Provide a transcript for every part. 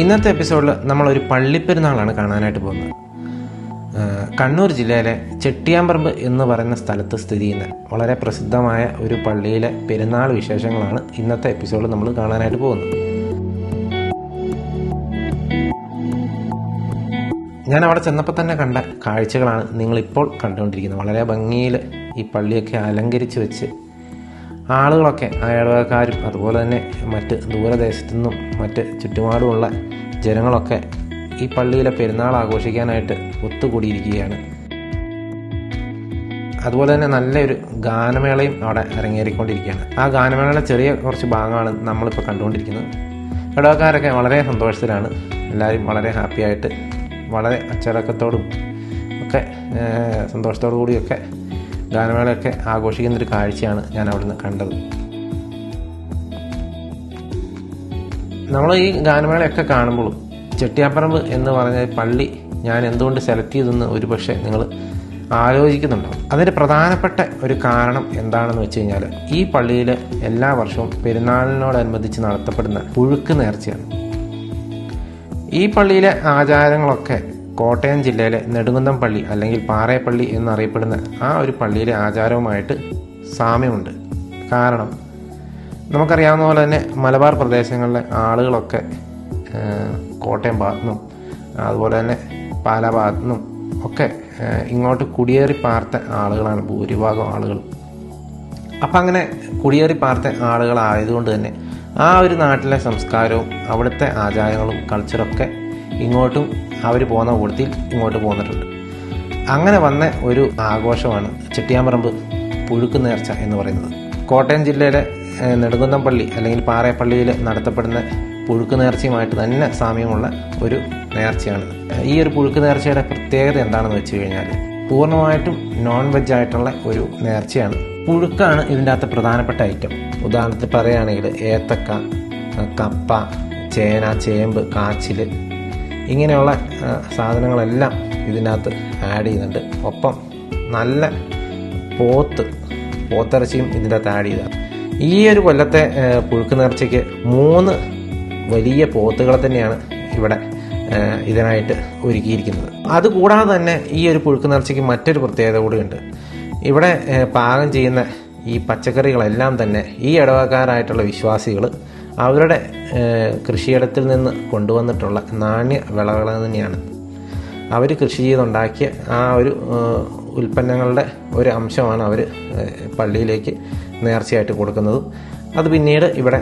ഇന്നത്തെ എപ്പിസോഡിൽ നമ്മൾ നമ്മളൊരു പള്ളിപ്പെരുന്നാളാണ് കാണാനായിട്ട് പോകുന്നത്. കണ്ണൂർ ജില്ലയിലെ ചെട്ടിയാമ്പറമ്പ് എന്ന് പറയുന്ന സ്ഥലത്ത് സ്ഥിതി ചെയ്യുന്ന വളരെ പ്രസിദ്ധമായ ഒരു പള്ളിയിലെ പെരുന്നാൾ വിശേഷങ്ങളാണ് ഇന്നത്തെ എപ്പിസോഡിൽ നമ്മൾ കാണാനായിട്ട് പോകുന്നത്. ഞാൻ അവിടെ ചെന്നപ്പോൾ തന്നെ കണ്ട കാഴ്ചകളാണ് നിങ്ങളിപ്പോൾ കണ്ടുകൊണ്ടിരിക്കുന്നത്. വളരെ ഭംഗിയിൽ ഈ പള്ളിയൊക്കെ അലങ്കരിച്ച് വെച്ച് ആളുകളൊക്കെ അയൽവക്കാരും അതുപോലെ തന്നെ മറ്റ് ദൂരദേശത്തു നിന്നും മറ്റ് ചുറ്റുപാടുമുള്ള ജനങ്ങളൊക്കെ ഈ പള്ളിയിലെ പെരുന്നാൾ ആഘോഷിക്കാനായിട്ട് ഒത്തുകൂടിയിരിക്കുകയാണ്. അതുപോലെ തന്നെ നല്ലൊരു ഗാനമേളയും അവിടെ അരങ്ങേറിക്കൊണ്ടിരിക്കുകയാണ്. ആ ഗാനമേളയുടെ ചെറിയ കുറച്ച് ഭാഗമാണ് നമ്മളിപ്പോൾ കണ്ടുകൊണ്ടിരിക്കുന്നത്. ഇടവക്കാരൊക്കെ വളരെ സന്തോഷത്തിലാണ്. എല്ലാവരും വളരെ ഹാപ്പിയായിട്ട് വളരെ അച്ചടക്കത്തോടും ഒക്കെ സന്തോഷത്തോടു കൂടിയൊക്കെ ഗാനമേളയൊക്കെ ആഘോഷിക്കുന്നൊരു കാഴ്ചയാണ് ഞാൻ അവിടുന്ന് കണ്ടത്. നമ്മൾ ഈ ഗാനമേളയൊക്കെ കാണുമ്പോഴും ചെട്ടിയാപ്പറമ്പ് എന്ന് പറഞ്ഞ പള്ളി ഞാൻ എന്തുകൊണ്ട് സെലക്ട് ചെയ്തെന്ന് ഒരു പക്ഷേ നിങ്ങൾ ആലോചിക്കുന്നുണ്ടാവും. അതിന്റെ പ്രധാനപ്പെട്ട ഒരു കാരണം എന്താണെന്ന് വെച്ച് കഴിഞ്ഞാൽ ഈ പള്ളിയിൽ എല്ലാ വർഷവും പെരുന്നാളിനോടനുബന്ധിച്ച് നടത്തപ്പെടുന്ന പുഴുക്ക് നേർച്ചയാണ്. ഈ പള്ളിയിലെ ആചാരങ്ങളൊക്കെ കോട്ടയം ജില്ലയിലെ നെടുങ്കുന്നം പള്ളി അല്ലെങ്കിൽ പാറേപ്പള്ളി എന്നറിയപ്പെടുന്ന ആ ഒരു പള്ളിയിലെ ആചാരവുമായിട്ട് സാമ്യമുണ്ട്. കാരണം നമുക്കറിയാവുന്ന പോലെ തന്നെ മലബാർ പ്രദേശങ്ങളിലെ ആളുകളൊക്കെ കോട്ടയം ഭാഗത്തു നിന്നും അതുപോലെ തന്നെ പാല ഭാഗത്തു നിന്നും ഒക്കെ ഇങ്ങോട്ട് കുടിയേറി പാർത്ത ആളുകളാണ് ഭൂരിഭാഗം ആളുകൾ അപ്പം അങ്ങനെ കുടിയേറി പാർത്ത ആളുകളായതുകൊണ്ട് തന്നെ ആ ഒരു നാട്ടിലെ സംസ്കാരവും അവിടുത്തെ ആചാരങ്ങളും കൾച്ചറൊക്കെ ഇങ്ങോട്ടും അവർ പോകുന്ന കൂട്ടത്തിൽ ഇങ്ങോട്ട് പോന്നിട്ടുണ്ട് അങ്ങനെ വന്ന ഒരു ആഘോഷമാണ് ചെട്ടിയാമ്പറമ്പ് പുഴുക്ക് നേർച്ച എന്ന് പറയുന്നത്. കോട്ടയം ജില്ലയിലെ നെടുങ്കുന്നം പള്ളി അല്ലെങ്കിൽ പാറയപ്പള്ളിയിൽ നടത്തപ്പെടുന്ന പുഴുക്ക് നേർച്ചയുമായിട്ട് തന്നെ സാമ്യമുള്ള ഒരു നേർച്ചയാണ്. ഈ ഒരു പുഴുക്ക് നേർച്ചയുടെ പ്രത്യേകത എന്താണെന്ന് വെച്ച് കഴിഞ്ഞാൽ പൂർണമായിട്ടും നോൺ വെജ് ആയിട്ടുള്ള ഒരു നേർച്ചയാണ്. പുഴുക്കാണ് ഇതിന്റെ അകത്ത് പ്രധാനപ്പെട്ട ഐറ്റം ഉദാഹരണത്തിന് പറയുകയാണെങ്കിൽ ഏത്തക്ക കപ്പ ചേന ചേമ്പ് കാച്ചിൽ ഇങ്ങനെയുള്ള സാധനങ്ങളെല്ലാം ഇതിനകത്ത് ആഡ് ചെയ്യുന്നുണ്ട്. ഒപ്പം നല്ല പോത്ത് പോത്തിറച്ചിയും ഇതിന്റെ അകത്ത് ആഡ് ചെയ്താണ് ഈ ഒരു കൊല്ലത്തെ പുഴുക്ക് നേർച്ചയ്ക്ക് മൂന്ന് വലിയ പോത്തുകളെ തന്നെയാണ് ഇവിടെ ഇതിനായിട്ട് ഒരുക്കിയിരിക്കുന്നത്. അതുകൂടാതെ തന്നെ ഈ ഒരു പുഴുക്ക് നേർച്ചയ്ക്ക് മറ്റൊരു പ്രത്യേകത കൂടിയുണ്ട്. ഇവിടെ പാകം ചെയ്യുന്ന ഈ പച്ചക്കറികളെല്ലാം തന്നെ ഈ ഇടവക്കാരായിട്ടുള്ള വിശ്വാസികൾ അവരുടെ കൃഷിയിടത്തിൽ നിന്ന് കൊണ്ടുവന്നിട്ടുള്ള നാണ്യ വിളകൾ തന്നെയാണ്. അവർ കൃഷി ചെയ്തുണ്ടാക്കിയ ആ ഒരു ഉൽപ്പന്നങ്ങളുടെ ഒരു അംശമാണ് അവർ പള്ളിയിലേക്ക് നേർച്ചയായിട്ട് കൊടുക്കുന്നത് അത് പിന്നീട് ഇവിടെ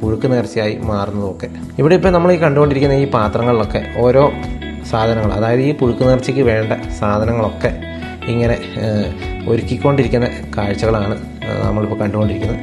പുഴുക്ക് നേർച്ചയായി മാറുന്നതൊക്കെ. ഇവിടെ ഇപ്പോൾ നമ്മൾ ഈ കണ്ടുകൊണ്ടിരിക്കുന്ന ഈ പാത്രങ്ങളിലൊക്കെ ഓരോ സാധനങ്ങൾ അതായത് ഈ പുഴുക്ക് നേർച്ചയ്ക്ക് വേണ്ട സാധനങ്ങളൊക്കെ ഇങ്ങനെ ഒരുക്കിക്കൊണ്ടിരിക്കുന്ന കാഴ്ചകളാണ് നമ്മളിപ്പോൾ കണ്ടുകൊണ്ടിരിക്കുന്നത്.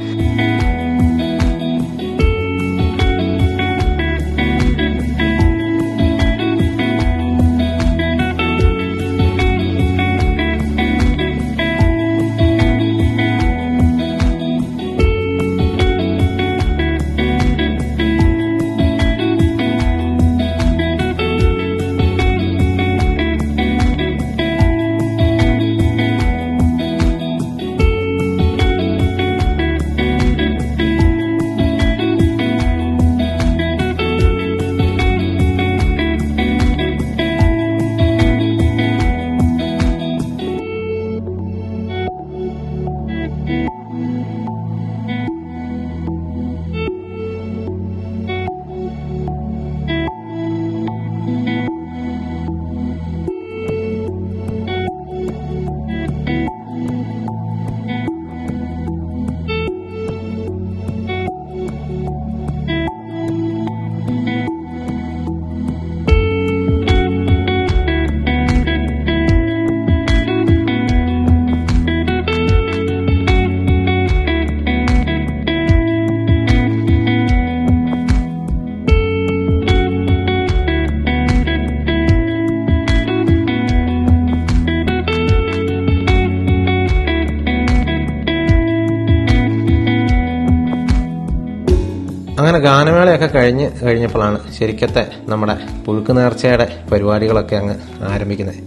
അങ്ങനെ ഗാനമേളയൊക്കെ കഴിഞ്ഞ് കഴിഞ്ഞപ്പോഴാണ് ശരിക്കത്തെ നമ്മുടെ പുഴുക്ക് നേർച്ചയുടെ പരിപാടികളൊക്കെ അങ്ങ് ആരംഭിക്കുന്നത്.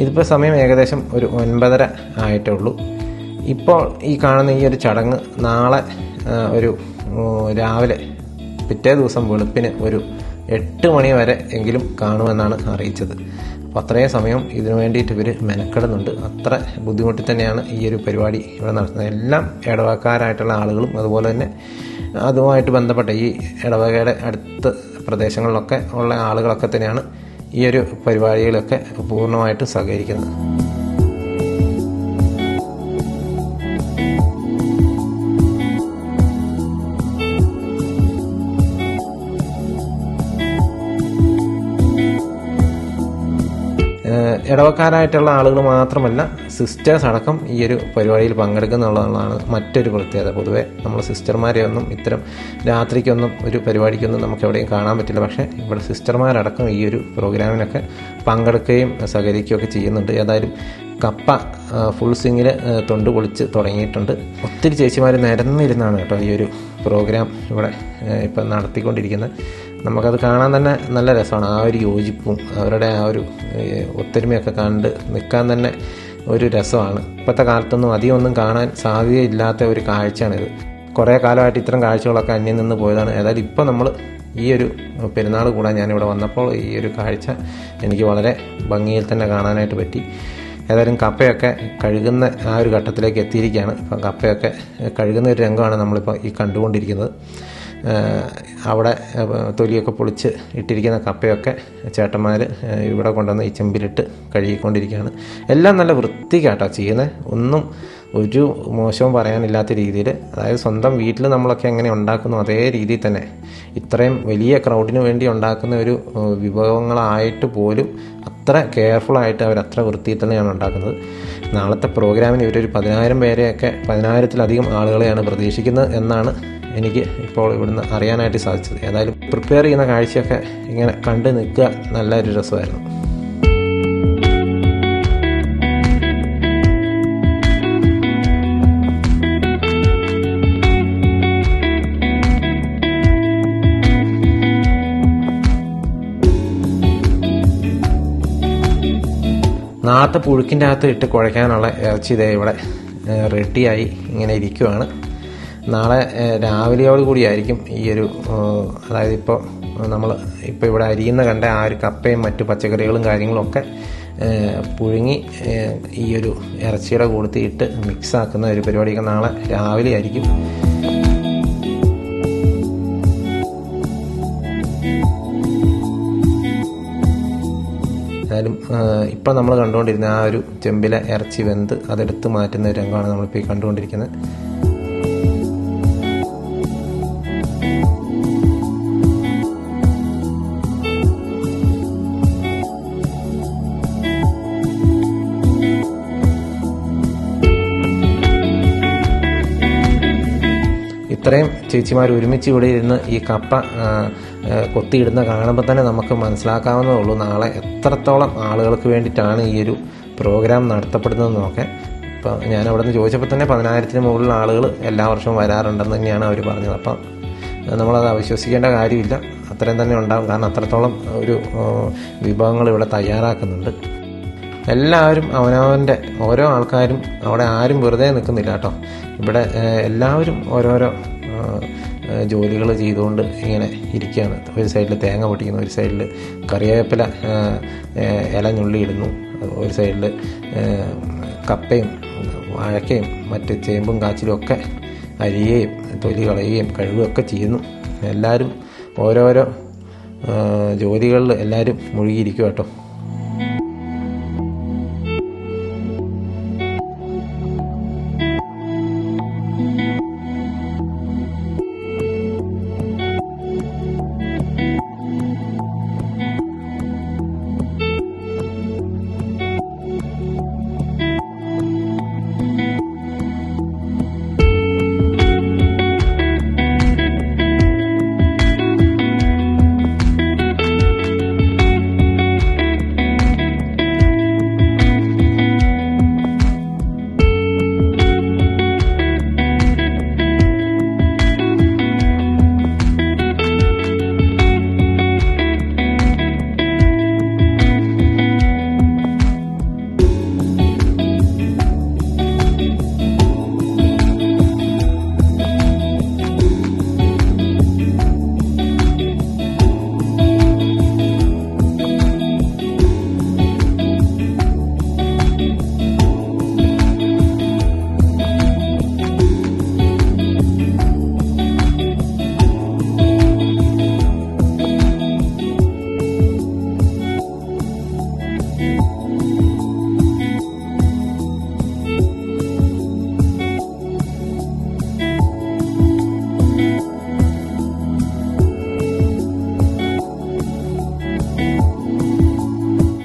ഇതിപ്പോൾ സമയം ഏകദേശം ഒരു ഒൻപതര ആയിട്ടേ ഉള്ളൂ ഇപ്പോൾ ഈ കാണുന്ന ഈ ഒരു ചടങ്ങ് നാളെ ഒരു രാവിലെ പിറ്റേ ദിവസം വെളുപ്പിന് ഒരു എട്ട് മണി വരെ എങ്കിലും കാണുമെന്നാണ് അറിയിച്ചത്. അപ്പോൾ അത്രയും സമയം ഇതിനു വേണ്ടിയിട്ട് ഇവർ മെനക്കെടുന്നുണ്ട്. അത്ര ബുദ്ധിമുട്ടി തന്നെയാണ് ഈ ഒരു പരിപാടി ഇവിടെ നടത്തുന്നത്. എല്ലാം ഇടവക്കാരായിട്ടുള്ള ആളുകളും അതുപോലെ തന്നെ അതുമായിട്ട് ബന്ധപ്പെട്ട ഈ ഇടവകയുടെ അടുത്ത പ്രദേശങ്ങളിലൊക്കെ ഉള്ള ആളുകളൊക്കെ തന്നെയാണ് ഈ ഒരു പരിപാടികളൊക്കെ പൂർണമായിട്ട് സഹകരിക്കുന്നത്. ഇടവക്കാരായിട്ടുള്ള ആളുകൾ മാത്രമല്ല സിസ്റ്റേഴ്സ് അടക്കം ഈ ഒരു പരിപാടിയിൽ പങ്കെടുക്കുന്നുള്ളതാണ് മറ്റൊരു പ്രത്യേകത. പൊതുവെ നമ്മൾ സിസ്റ്റർമാരെ ഒന്നും ഇത്തരം രാത്രിക്കൊന്നും ഒരു പരിപാടിക്കൊന്നും നമുക്ക് എവിടെയും കാണാൻ പറ്റില്ല. പക്ഷേ ഇവിടെ സിസ്റ്റർമാരടക്കം ഈ ഒരു പ്രോഗ്രാമിനൊക്കെ പങ്കെടുക്കുകയും സഹകരിക്കുകയൊക്കെ ചെയ്യുന്നുണ്ട്. ഏതായാലും കപ്പ ഫുൾ സ്വിങ്ങിൽ തൊണ്ട് പൊളിച്ച് തുടങ്ങിയിട്ടുണ്ട്. ഒത്തിരി ചേച്ചിമാർ നിരന്നിരുന്നാണ് കേട്ടോ ഈ ഒരു പ്രോഗ്രാം ഇവിടെ ഇപ്പം നടത്തിക്കൊണ്ടിരിക്കുന്നത്. നമുക്കത് കാണാൻ തന്നെ നല്ല രസമാണ്. ആ ഒരു യോജിപ്പും അവരുടെ ആ ഒരു ഒത്തൊരുമയൊക്കെ കണ്ട് നിൽക്കാൻ തന്നെ ഒരു രസമാണ്. ഇപ്പോഴത്തെ കാലത്തൊന്നും അധികം ഒന്നും കാണാൻ സാധ്യതയില്ലാത്ത ഒരു കാഴ്ചയാണിത്. കുറേ കാലമായിട്ട് ഇത്തരം കാഴ്ചകളൊക്കെ അന്യം നിന്ന് പോയതാണ്. ഏതായാലും ഇപ്പോൾ നമ്മൾ ഈ ഒരു പെരുന്നാൾ കൂടാൻ ഞാനിവിടെ വന്നപ്പോൾ ഈ ഒരു കാഴ്ച എനിക്ക് വളരെ ഭംഗിയിൽ തന്നെ കാണാനായിട്ട് പറ്റി. ഏതായാലും കപ്പയൊക്കെ കഴുകുന്ന ആ ഒരു ഘട്ടത്തിലേക്ക് എത്തിയിരിക്കുകയാണ്. ഇപ്പം കപ്പയൊക്കെ കഴുകുന്ന ഒരു രംഗമാണ് നമ്മളിപ്പോൾ ഈ കണ്ടുകൊണ്ടിരിക്കുന്നത്. അവിടെ തൊലിയൊക്കെ പൊളിച്ച് ഇട്ടിരിക്കുന്ന കപ്പയൊക്കെ ചേട്ടന്മാർ ഇവിടെ കൊണ്ടുവന്ന് ഈ ചെമ്പിലിട്ട് കഴുകിക്കൊണ്ടിരിക്കുകയാണ്. എല്ലാം നല്ല വൃത്തിക്കാട്ടോ ചെയ്യുന്നത് ഒന്നും ഒരു മോശവും പറയാനില്ലാത്ത രീതിയിൽ അതായത് സ്വന്തം വീട്ടിൽ നമ്മളൊക്കെ എങ്ങനെ ഉണ്ടാക്കുന്നു അതേ രീതിയിൽ തന്നെ. ഇത്രയും വലിയ ക്രൗഡിന് വേണ്ടി ഉണ്ടാക്കുന്ന ഒരു വിഭവങ്ങളായിട്ട് പോലും അത്ര കെയർഫുള്ളായിട്ട് അവർ അത്ര വൃത്തിയിൽ തന്നെയാണ് ഉണ്ടാക്കുന്നത്. നാളത്തെ പ്രോഗ്രാമിന് ഇവരൊരു പതിനായിരം പേരെയൊക്കെ പതിനായിരത്തിലധികം ആളുകളെയാണ് പ്രതീക്ഷിക്കുന്നത് എന്നാണ് എനിക്ക് ഇപ്പോൾ ഇവിടുന്ന് അറിയാനായിട്ട് സാധിച്ചത്. ഏതായാലും പ്രിപ്പയർ ചെയ്യുന്ന കാഴ്ചയൊക്കെ ഇങ്ങനെ കണ്ടു നിൽക്കുക നല്ലൊരു രസമായിരുന്നു. നാത്ത പുഴുക്കിന്റെ അകത്ത് ഇട്ട് കുഴയ്ക്കാനുള്ള ഇറച്ചി ഇതേ ഇവിടെ റെഡിയായി ഇങ്ങനെ ഇരിക്കുവാണ്. നാളെ രാവിലെയോടുകൂടിയായിരിക്കും രാവിലെയോട് കൂടിയായിരിക്കും ഈ ഒരു അതായത് ഇപ്പോൾ നമ്മൾ ഇപ്പോൾ ഇവിടെ അരിയുന്ന കണ്ട ആ ഒരു കപ്പയും മറ്റു പച്ചക്കറികളും കാര്യങ്ങളൊക്കെ പുഴുങ്ങി ഈ ഒരു ഇറച്ചിയുടെ മിക്സാക്കുന്ന മിക്സ് ആക്കുന്ന ഒരു പരിപാടിയൊക്കെ നാളെ രാവിലെ ആയിരിക്കും. എന്നാലും ഇപ്പം നമ്മൾ കണ്ടുകൊണ്ടിരുന്ന ആ ഒരു ചെമ്പിലെ ഇറച്ചി വെന്ത് അതെടുത്ത് മാറ്റുന്ന ഒരു രംഗമാണ് നമ്മളിപ്പോൾ ഈ കണ്ടുകൊണ്ടിരിക്കുന്നത്. ഇത്രയും ചേച്ചിമാർ ഒരുമിച്ച് ഇവിടെ ഇരുന്ന് ഈ കപ്പ കൊത്തിയിടുന്ന കാണുമ്പോൾ തന്നെ നമുക്ക് മനസ്സിലാക്കാവുന്നതേ ഉള്ളൂ. നാളെ എത്രത്തോളം ആളുകൾക്ക് വേണ്ടിയിട്ടാണ് ഈ ഒരു പ്രോഗ്രാം നടത്തപ്പെടുന്നതെന്നൊക്കെ ഇപ്പോൾ ഞാൻ അവിടെ നിന്ന് ചോദിച്ചപ്പോൾ തന്നെ പതിനായിരത്തിന് മുകളിൽ ആളുകൾ എല്ലാ വർഷവും വരാറുണ്ടെന്ന് തന്നെയാണ് അവർ പറഞ്ഞത്. അപ്പം നമ്മളത് അവിശ്വസിക്കേണ്ട കാര്യമില്ല. അത്രയും തന്നെ ഉണ്ടാകും കാരണം അത്രത്തോളം ഒരു വിഭവങ്ങൾ ഇവിടെ തയ്യാറാക്കുന്നുണ്ട്. എല്ലാവരും അവനവന്റെ ഓരോ ആൾക്കാരും അവിടെ ആരും വെറുതെ നിൽക്കുന്നില്ല കേട്ടോ. ഇവിടെ എല്ലാവരും ഓരോരോ ജോലികൾ ചെയ്തുകൊണ്ട് ഇങ്ങനെ ഇരിക്കുകയാണ്. ഒരു സൈഡിൽ തേങ്ങ പൊട്ടിക്കുന്നു ഒരു സൈഡിൽ കറിവേപ്പില ഇല ഞുള്ളി ഇടുന്നു ഒരു സൈഡിൽ കപ്പയും വാഴക്കയും മറ്റ് ചേമ്പും കാച്ചിലും ഒക്കെ അരിയുകയും തൊലി കളയുകയും കഴുകുകയൊക്കെ ചെയ്യുന്നു. എല്ലാവരും ഓരോരോ ജോലികളിൽ എല്ലാവരും മുഴുകിയിരിക്കും കേട്ടോ.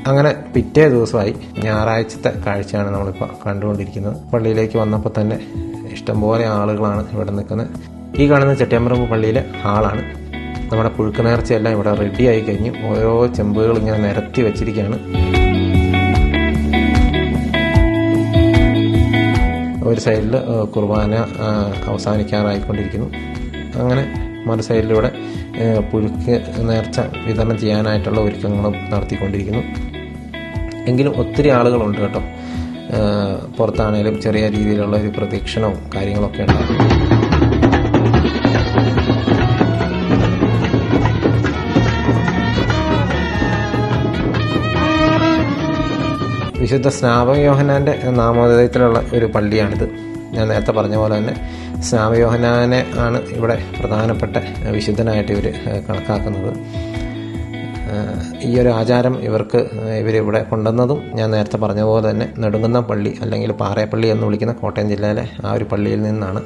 അങ്ങനെ പിറ്റേ ദിവസമായി ഞായറാഴ്ചത്തെ കാഴ്ചയാണ് നമ്മളിപ്പോൾ കണ്ടുകൊണ്ടിരിക്കുന്നത്. പള്ളിയിലേക്ക് വന്നപ്പോൾ തന്നെ ഇഷ്ടംപോലെ ആളുകളാണ് ഇവിടെ നിൽക്കുന്നത്. ഈ കാണുന്ന ചെട്ടിയമ്പറമ്പ് പള്ളിയിലെ ആളാണ്. നമ്മുടെ പുഴുക്ക് നേർച്ചയെല്ലാം ഇവിടെ റെഡിയായി കഴിഞ്ഞു. ഓരോ ചെമ്പുകൾ ഇങ്ങനെ നിരത്തി വെച്ചിരിക്കുകയാണ്. ഒരു സൈഡിൽ കുർബാന അവസാനിക്കാറായിക്കൊണ്ടിരിക്കുന്നു. അങ്ങനെ മറു സൈഡിലൂടെ പുഴുക്ക് നേർച്ച വിതരണം ചെയ്യാനായിട്ടുള്ള ഒരുക്കങ്ങളും നടത്തിക്കൊണ്ടിരിക്കുന്നു. എങ്കിലും ഒത്തിരി ആളുകളുണ്ട് കേട്ടോ. പുറത്താണേലും ചെറിയ രീതിയിലുള്ള ഒരു പ്രദക്ഷിണവും കാര്യങ്ങളൊക്കെ ഉണ്ടാകും. വിശുദ്ധ സ്നാപകയോഹനാന്റെ നാമോദയത്തിലുള്ള ഒരു പള്ളിയാണിത്. ഞാൻ നേരത്തെ പറഞ്ഞ പോലെ തന്നെ സ്നാപയോഹനാനെ ആണ് ഇവിടെ പ്രധാനപ്പെട്ട വിശുദ്ധനായിട്ട് ഇവർ കണക്കാക്കുന്നത്. ഈ ഒരു ആചാരം ഇവർക്ക് ഇവരിവിടെ കൊണ്ടുവന്നതും ഞാൻ നേരത്തെ പറഞ്ഞ പോലെ തന്നെ നെടുങ്ങുന്ന പള്ളി അല്ലെങ്കിൽ പാറയപ്പള്ളി എന്ന് വിളിക്കുന്ന കോട്ടയം ജില്ലയിലെ ആ ഒരു പള്ളിയിൽ നിന്നാണ്.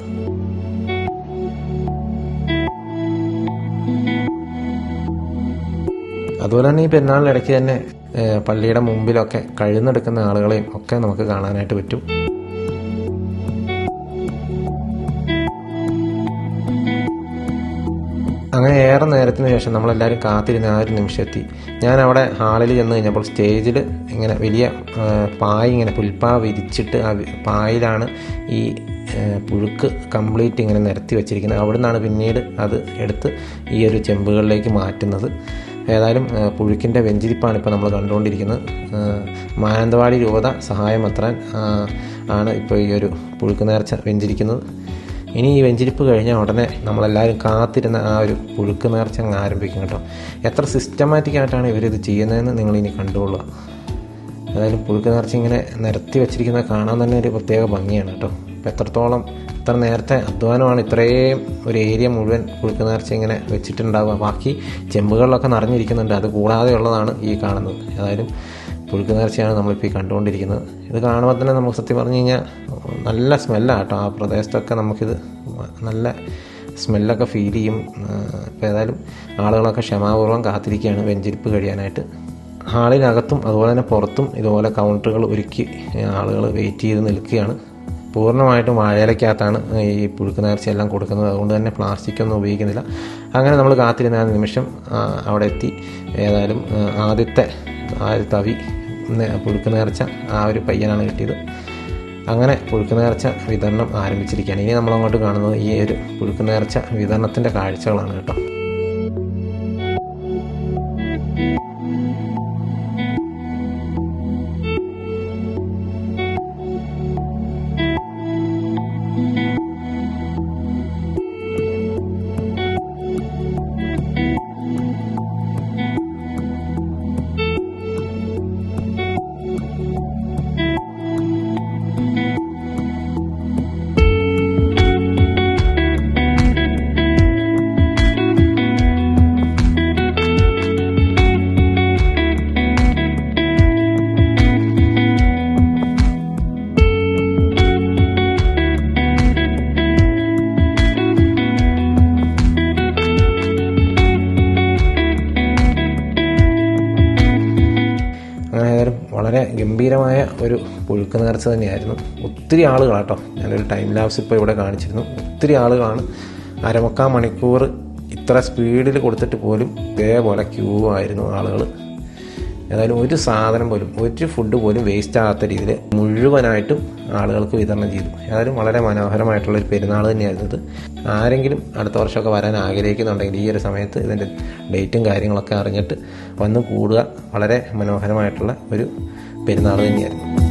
അതുപോലെ തന്നെ ഈ പെരുന്നാളിനിടയ്ക്ക് തന്നെ പള്ളിയുടെ മുമ്പിലൊക്കെ കഴുന്നെടുക്കുന്ന ആളുകളെയും ഒക്കെ നമുക്ക് കാണാനായിട്ട് പറ്റും. അങ്ങനെ ഏറെ നേരത്തിന് ശേഷം നമ്മളെല്ലാവരും കാത്തിരുന്ന ആ ഒരു നിമിഷമെത്തി. ഞാൻ അവിടെ ഹാളിൽ ചെന്ന് കഴിഞ്ഞപ്പോൾ സ്റ്റേജിൽ ഇങ്ങനെ വലിയ പായ ഇങ്ങനെ പുൽപ്പാ വിരിച്ചിട്ട് ആ പായയിലാണ് ഈ പുഴുക്ക് കംപ്ലീറ്റ് ഇങ്ങനെ നിരത്തി വെച്ചിരിക്കുന്നത്. അവിടെ നിന്നാണ് പിന്നീട് അത് എടുത്ത് ഈ ഒരു ചെമ്പുകളിലേക്ക് മാറ്റുന്നത്. ഏതായാലും പുഴുക്കിന്റെ വെഞ്ചിരിപ്പാണ് ഇപ്പോൾ നമ്മൾ കണ്ടുകൊണ്ടിരിക്കുന്നത്. മാനന്തവാടി രൂപത സഹായം അത്ര ആണ് ഇപ്പോൾ ഈ ഒരു പുഴുക്ക് നേർച്ച വെഞ്ചിരിക്കുന്നത്. ഇനി ഈ വെഞ്ചിരിപ്പ് കഴിഞ്ഞ ഉടനെ നമ്മളെല്ലാവരും കാത്തിരുന്ന ആ ഒരു പുഴുക്ക് നേർച്ച അങ്ങ് ആരംഭിക്കും കേട്ടോ. എത്ര സിസ്റ്റമാറ്റിക് ആയിട്ടാണ് ഇവരിത് ചെയ്യുന്നതെന്ന് നിങ്ങളിനി കണ്ടുകൊള്ളുക. അതായത് പുഴുക്ക് നേർച്ച ഇങ്ങനെ നിരത്തി വെച്ചിരിക്കുന്നത് കാണാൻ തന്നെ ഒരു പ്രത്യേക ഭംഗിയാണ് കേട്ടോ. എത്രത്തോളം ഇത്ര നേരത്തെ അധ്വാനമാണ് ഇത്രയും ഒരു ഏരിയ മുഴുവൻ പുഴുക്ക് നേർച്ച ഇങ്ങനെ വെച്ചിട്ടുണ്ടാവുക. ബാക്കി ചെമ്പുകളിലൊക്കെ നിറഞ്ഞിരിക്കുന്നുണ്ട്. അത് കൂടാതെയുള്ളതാണ് ഈ കാണുന്നത്. ഏതായാലും പുഴുക്ക് നേർച്ചയാണ് നമ്മളിപ്പോൾ ഈ കണ്ടുകൊണ്ടിരിക്കുന്നത്. ഇത് കാണുമ്പോൾ തന്നെ നമുക്ക് സത്യം പറഞ്ഞു കഴിഞ്ഞാൽ നല്ല സ്മെല്ലാണ് കേട്ടോ ആ പ്രദേശത്തൊക്കെ നമുക്കിത് നല്ല സ്മെല്ലൊക്കെ ഫീൽ ചെയ്യും. ഇപ്പോൾ ഏതായാലും ആളുകളൊക്കെ ക്ഷമാപൂർവം കാത്തിരിക്കുകയാണ് വെഞ്ചിരിപ്പ് കഴിയാനായിട്ട്. ഹാളിനകത്തും അതുപോലെ തന്നെ പുറത്തും ഇതുപോലെ കൗണ്ടറുകൾ ഒരുക്കി ആളുകൾ വെയിറ്റ് ചെയ്ത് നിൽക്കുകയാണ്. പൂർണമായിട്ടും വാഴയിലക്കകത്താണ് ഈ പുഴുക്ക് നേർച്ചയെല്ലാം കൊടുക്കുന്നത്. അതുകൊണ്ട് തന്നെ പ്ലാസ്റ്റിക് ഒന്നും ഉപയോഗിക്കുന്നില്ല. അങ്ങനെ നമ്മൾ കാത്തിരുന്ന നിമിഷം അവിടെ എത്തി ഏതായാലും ആദ്യത്തെ ആദ്യത്തെ നേ- പുഴുക്ക് നേർച്ച ആ ഒരു പയ്യനാണ് കിട്ടിയത്. അങ്ങനെ പുഴുക്ക് നേർച്ച വിതരണം ആരംഭിച്ചിരിക്കുകയാണ്. ഇനി നമ്മൾ അങ്ങോട്ട് കാണുന്നത് ഈ ഒരു പുഴുക്ക് നേർച്ച വിതരണത്തിന്റെ കാഴ്ചകളാണ് കേട്ടോ. ഗംഭീരമായ ഒരു പുഴുക്ക് നേർച്ച തന്നെയായിരുന്നു. ഒത്തിരി ആളുകളാട്ടോ ഞാനൊരു ടൈം ലാബ്സ് ഇപ്പോൾ ഇവിടെ കാണിച്ചിരുന്നു. ഒത്തിരി ആളുകളാണ് അരമുക്കാൽ മണിക്കൂർ ഇത്ര സ്പീഡിൽ കൊടുത്തിട്ട് പോലും ഇതേപോലെ ക്യൂ ആയിരുന്നു ആളുകൾ. ഏതായാലും ഒരു സാധനം പോലും ഒരു ഫുഡ് പോലും വേസ്റ്റ് ആകാത്ത രീതിയിൽ മുഴുവനായിട്ടും ആളുകൾക്ക് വിതരണം ചെയ്തു. ഏതായാലും വളരെ മനോഹരമായിട്ടുള്ള ഒരു പെരുന്നാൾ തന്നെയായിരുന്നു ഇത്. ആരെങ്കിലും അടുത്ത വർഷമൊക്കെ വരാൻ ആഗ്രഹിക്കുന്നുണ്ടെങ്കിൽ ഈ ഒരു സമയത്ത് ഇതിന്റെ ഡേറ്റും കാര്യങ്ങളൊക്കെ അറിഞ്ഞിട്ട് വന്ന് കൂടുക. വളരെ മനോഹരമായിട്ടുള്ള ഒരു പെരുന്നാൾ തന്നെയായിരുന്നു.